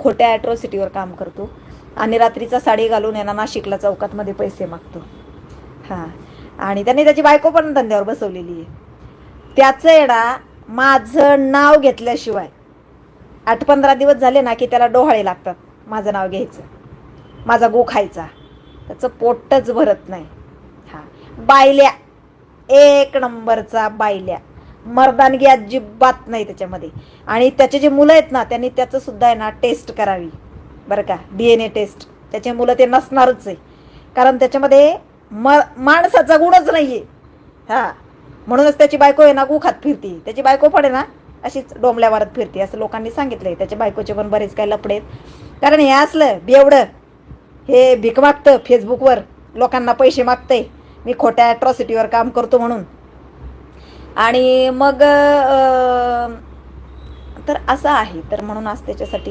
खोट्या ॲट्रॉसिटीवर काम करतो. आणि रात्रीचा साडी घालून यांना नाशिकला चौकातमध्ये पैसे मागतो. हां. आणि त्यांनी त्याची बायको पण धंद्यावर बसवलेली आहे. त्याचं येडा माझं नाव घेतल्याशिवाय आठ पंधरा दिवस झाले ना की त्याला डोहाळे लागतात. माझं नाव घ्यायचं. माझा गो खायचा. त्याचं पोटच भरत नाही. हां. बायल्या. एक नंबरचा बायल्या. मर्दानगी अजिबात नाही त्याच्यामध्ये. आणि त्याचे जे मुलं आहेत ना त्यांनी त्याचं सुद्धा आहे ना टेस्ट करावी. बरं का? डी एन ए टेस्ट त्याचे मुलं ते नसणारच आहे. कारण त्याच्यामध्ये म माणसाचा गुणच नाही आहे हां. म्हणूनच त्याची बायको आहे ना गुखात फिरती. त्याची बायको पण आहे ना अशीच डोंबल्या मारत फिरते. असं लोकांनी सांगितलंय. त्याच्या बायकोचे पण बरेच काही लपडे आहेत. कारण हे असलं बेवडं हे भीक मागतं फेसबुकवर लोकांना पैसे मागतंय. मी खोट्या ॲट्रॉसिटीवर काम करतो म्हणून. आणि मग तर असं आहे. तर म्हणून आज त्याच्यासाठी